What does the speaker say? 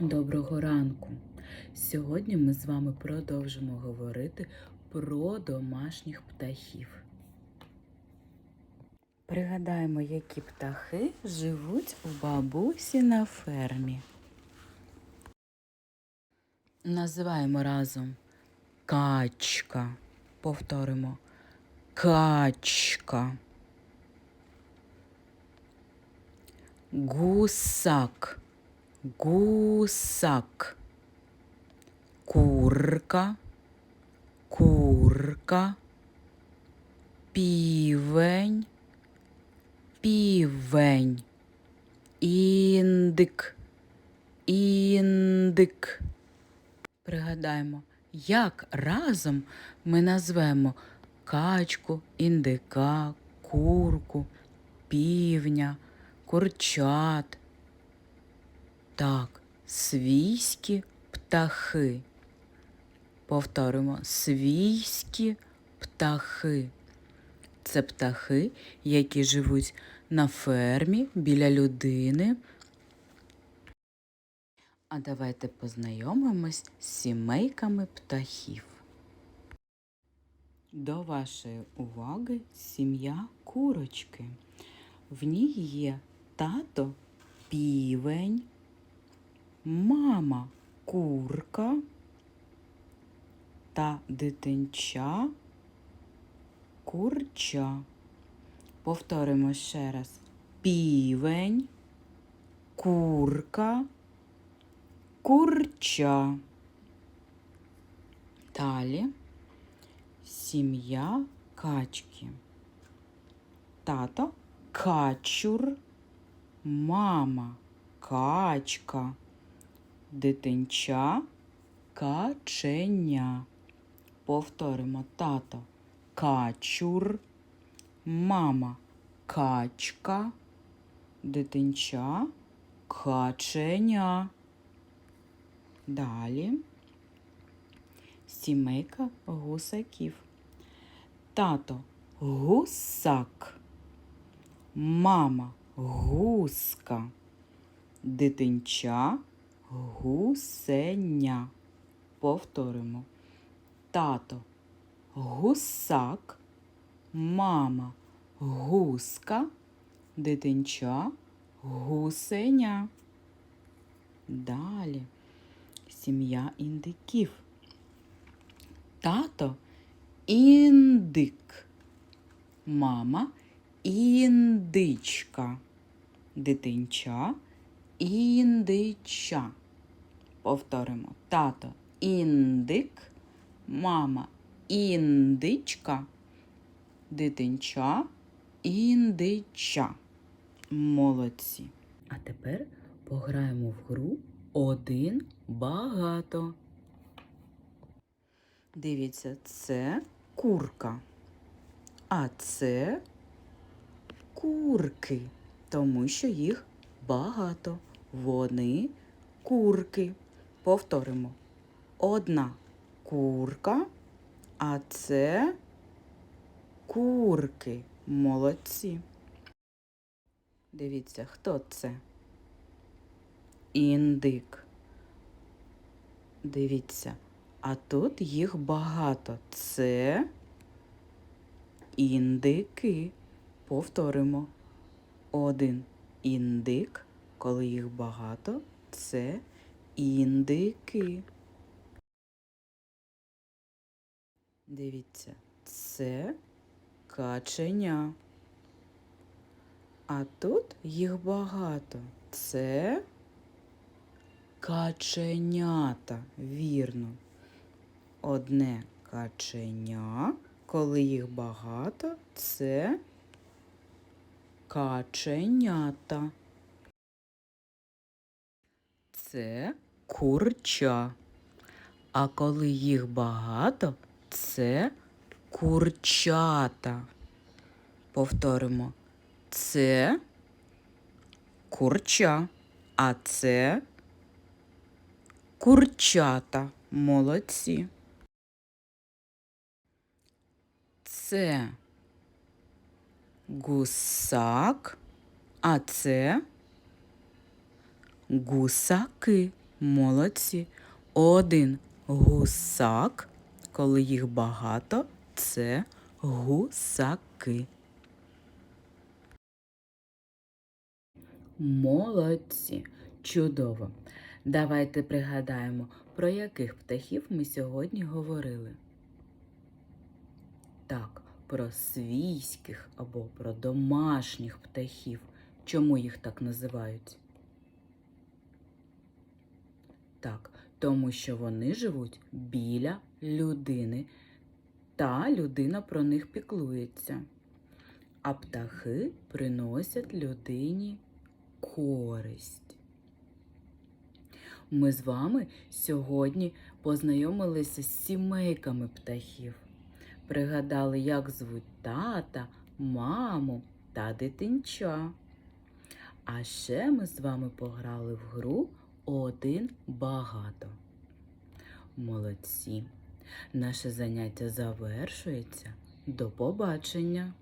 Доброго ранку! Сьогодні ми з вами продовжимо говорити про домашніх птахів. Пригадаємо, які птахи живуть у бабусі на фермі. Називаємо разом качка. Повторимо качка. Гусак. Гусак. Курка. Курка. Півень. Півень. Індик. Індик. Пригадаємо, як разом ми назвемо качку, індика, курку, півня, курчат. Так, свійські птахи. Повторимо свійські птахи. Це птахи, які живуть на фермі біля людини. А давайте познайомимось з сімейками птахів. До вашої уваги сім'я курочки. В ній є тато півень, мама курка та дитинча курча. Повторимо ще раз. Півень, курка, курча. Далі сім'я качки. Тато качур, мама качка, дитинча каченя. Повторимо тато качур, мама качка, дитинча каченя. Далі сімейка гусаків. Тато гусак, мама гуска, дитинча гусеня. Повторимо. Тато гусак, мама гуска, дитинча гусеня. Далі сім'я індиків. Тато індик, мама індичка, дитинча індича. Повторимо тато індик, мама індичка, дитинча індича. Молодці. А тепер пограємо в гру один багато. Дивіться, це курка. А це курки, тому що їх багато. Вони курки. Повторимо. Одна курка, а це курки. Молодці. Дивіться, хто це? Індик. Дивіться, а тут їх багато. Це індики. Повторимо. Один індик, коли їх багато, це індики. Дивіться, це каченя. А тут їх багато. Це каченята. Вірно. Одне каченя, коли їх багато, це каченята. Це курча. А коли їх багато, це курчата. Повторимо. Це курча, а це курчата. Молодці. Це гусак, а це гусаки. Молодці. Один гусак, коли їх багато, це гусаки. Молодці. Чудово. Давайте пригадаємо, про яких птахів ми сьогодні говорили. Так, про свійських або про домашніх птахів. Чому їх так називають? Так, тому що вони живуть біля людини, та людина про них піклується. А птахи приносять людині користь. Ми з вами сьогодні познайомилися з сімейками птахів. Пригадали, як звуть тата, маму та дитинча. А ще ми з вами пограли в гру один багато. Молодці! Наше заняття завершується. До побачення!